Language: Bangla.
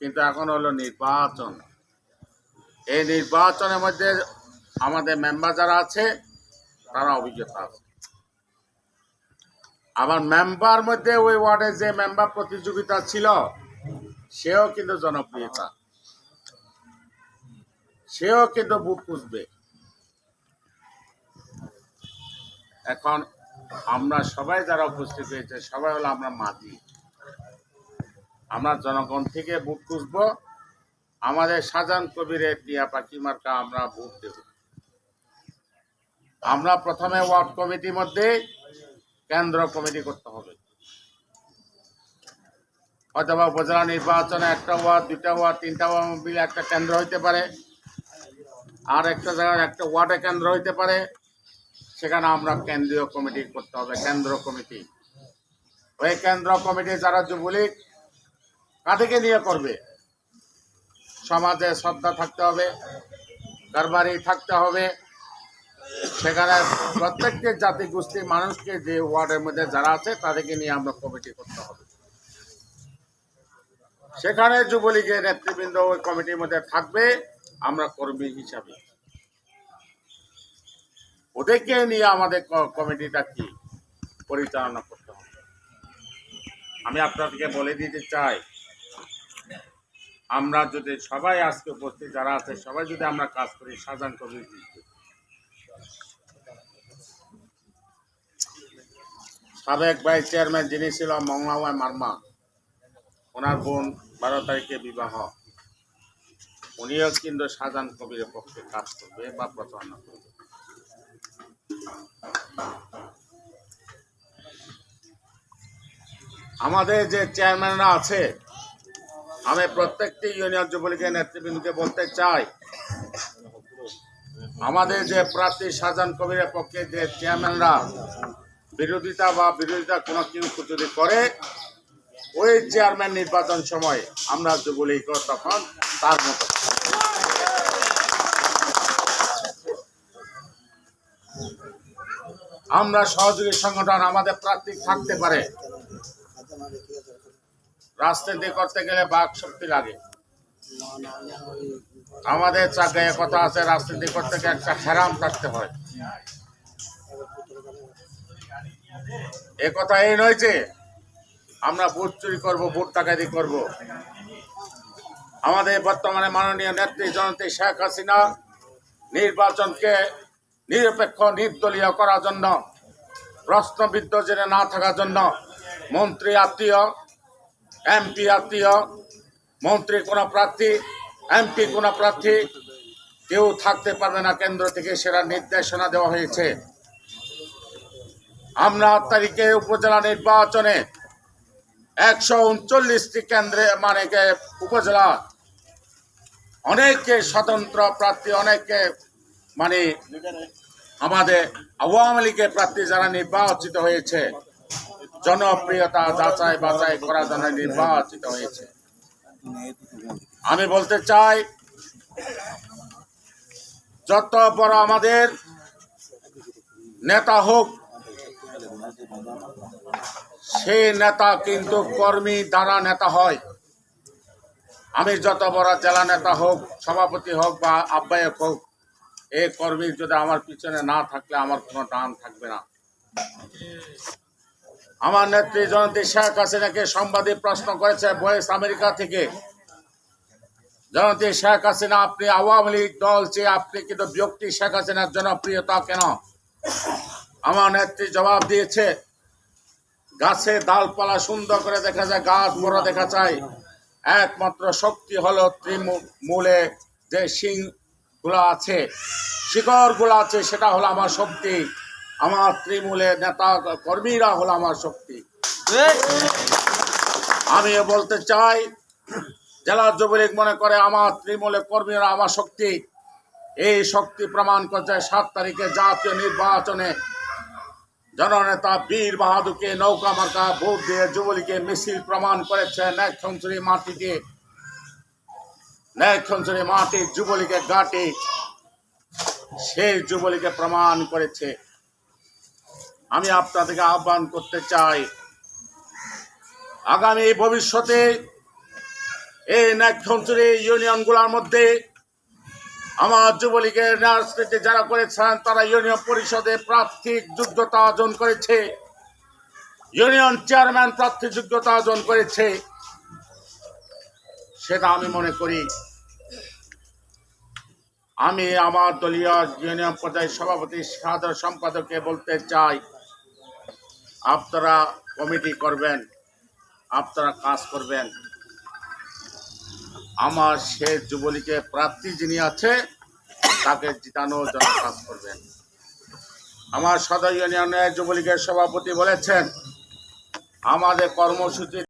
কিন্তু এখন হলো নির্বাচন। এই নির্বাচনের মধ্যে আমাদের মেম্বার যারা আছে, তারা অভিজ্ঞতা আছে। আবার মেম্বার মধ্যে ওই ওয়ার্ডে যে মেম্বার প্রতিযোগিতা ছিল, সেও কিন্তু জনপ্রিয়তা। সেও কিন্তু বুক খুঁজবে। এখন আমরা সবাই যারা উপস্থিত হয়েছে, সবাই হলো আমরা মাঝি আমরা জনগণ থেকে ভোট খুঁজব। আমাদের সাজান কবিরের টিয়া পাখি মার্কা আমরা ভোট দেব। আমরা প্রথমে ওয়ার্ড কমিটির মধ্যে কেন্দ্র কমিটি করতে হবে। অথবা উপজেলা নির্বাচনে একটা ওয়ার্ড, দুইটা ওয়ার্ড, তিনটা ওয়ার্ড মিলে একটা কেন্দ্র হইতে পারে। আর একটা জায়গায় একটা ওয়ার্ডে কেন্দ্র হইতে পারে। সেখানে আমরা কেন্দ্রীয় কমিটি করতে হবে, কেন্দ্র কমিটি। ওই কেন্দ্র কমিটি যারা যুবলীগ কাদেরকে নিয়ে করবে। সমাজে শ্রদ্ধা থাকতে হবে কারবারি থাকতে হবে। সেখানে প্রত্যেকটি জাতি গোষ্ঠীর মানুষকে যে ওয়ার্ডের মধ্যে যারা আছে, তাদেরকে নিয়ে আমরা কমিটি করতে হবে। সেখানে যুবলীগের নেতৃবৃন্দ ওই কমিটির মধ্যে থাকবে, আমরা কর্মী হিসাবে। ওদেরকে নিয়ে আমাদের কমিটিটা কি? পরিচালনা করতে হবে। আমি আপনাদেরকে বলে দিতে চাই আমরা যদি সবাই আজকে উপস্থিত যারা আছে, সবাই যদি আমরা কাজ করি, সাজান কমিটি সাবেক ভাইস চেয়ারম্যান যিনি ছিল মংলাওয়ায় মার্মা, ওনার বোন বারো তারিখে বিবাহ। উনিও কিন্তু সাজান কবির পক্ষে কাজ করবে বা প্রচারণা করবে। আমাদের যে চেয়ারম্যানরা আছে আমি প্রত্যেকটি ইউনিয়ন যুবলীগের নেতৃবৃন্দকে বলতে চাই, আমাদের যে প্রার্থী শাহজাহান কবিরের পক্ষে যে চেয়ারম্যানরা বিরোধিতা বা বিরোধিতা কোনো কিছু যদি করে, ওই চেয়ারম্যান নির্বাচন সময় আমরা যুবলীগ তখন তার মতো আমরা সহযোগী সংগঠন আমাদের প্রার্থী থাকতে পারে। রাজনীতি করতে গেলে বাক শক্তি লাগে। আমাদের চাকরি কথা আছে, রাজনীতি করতে গেলে একটা হেরাম থাকতে হয়। এ কথা এই নয় যে, আমরা ভোট চুরি করব, ভোট টাকাদি করব। আমাদের বর্তমানে মাননীয় নেত্রী জনতী শেখ হাসিনা নির্বাচনকে নিরপেক্ষ, নির্দলীয় করার জন্য, প্রশ্নবিদ্ধ জেনে না থাকার জন্য মন্ত্রী আত্মীয় এমপি আত্মীয় মন্ত্রী কোনো প্রার্থী এমপি কোনো প্রার্থী কেউ থাকতে পারবে না কেন্দ্র থেকে সেটা নির্দেশনা দেওয়া হয়েছে। আমরা আট তারিখে উপজেলা নির্বাচনে একশো উনচল্লিশটি কেন্দ্রে মানে উপজেলা, অনেকে স্বতন্ত্র প্রার্থী, অনেকে মানে আমাদের আওয়ামী লীগের প্রার্থী যারা নির্বাচিত হয়েছে। জনপ্রিয়তা যাচাই বাছাই করার জন্য নির্বাচিত হয়েছে। আমি বলতে চাই, যত বড় আমাদের নেতা হোক, সেই নেতা কিন্তু কর্মী দ্বারা নেতা হয়। আমি যত বড় জেলা নেতা হোক, সভাপতি হোক বা আহ্বায়ক হোক, এই কর্মী যদি আমার পিছনে না থাকলে আমার কোনো দাম থাকবে না। আমার নেত্রী জয়ন্তী শেখ হাসিনাকে সাংবাদিক প্রশ্ন করেছে বয়েস আমেরিকা থেকে। জয়ন্তী শেখ হাসিনা, আপনি আওয়ামী লীগ দল চেয়ে আপনি কিন্তু ব্যক্তি শেখ হাসিনার জনপ্রিয়তা কেন? আমার নেত্রী জবাব দিয়েছে, গাছে ডালপালা সুন্দর করে দেখা যায়, গাছ বড় দেখা যায়। একমাত্র শক্তি হলো তৃণমূলে যে শিংগুলো আছে শিকড়গুলো আছে, সেটা হলো আমার শক্তি। আমার তৃণমূলের নেতা কর্মীরা হলো আমার শক্তি। আমি বলতে চাই, জেলা যুবলীগ মনে করে আমার তৃণমূলের কর্মীরা আমার শক্তি। এই শক্তি প্রমাণ করছে সাত তারিখে জাতীয় নির্বাচনে জননেতা বীর বাহাদুরকে নৌকা মার্কা ভোট দিয়ে যুবলীগে মিছিল প্রমাণ করেছে সেঞ্চুরি মাটিকে ন্যাক সেঞ্চুরি মাটি যুবলীগের ঘাটি। সেই যুবলীগে প্রমাণ করেছে। আমি আপনাদেরকে আহ্বান করতে চাই। আগামী ভবিষ্যতে এই নাক্ষঞ্চুরি ইউনিয়নগুলোর মধ্যে আমার যুবলীগের রাজনীতি যারা করেছেন, তারা ইউনিয়ন পরিষদে প্রার্থিক যোগ্যতা অর্জন করেছে। ইউনিয়ন চেয়ারম্যান প্রার্থী যোগ্যতা অর্জন করেছে। সেটা আমি মনে করি, আমি আমার দলীয় ইউনিয়ন পর্যায়ের সভাপতি, সাধারণ সম্পাদককে বলতে চাই। আপনারা কমিটি করবেন, আপনারা কাজ করবেন। আমার সে যুবলীকে প্রাপ্তি যিনি আছে, তাকে জিতানোর জন্য কাজ করবেন। আমার সদর ইউনিয়নের যুবলীগের সভাপতি বলেছেন, আমাদের কর্মসূচি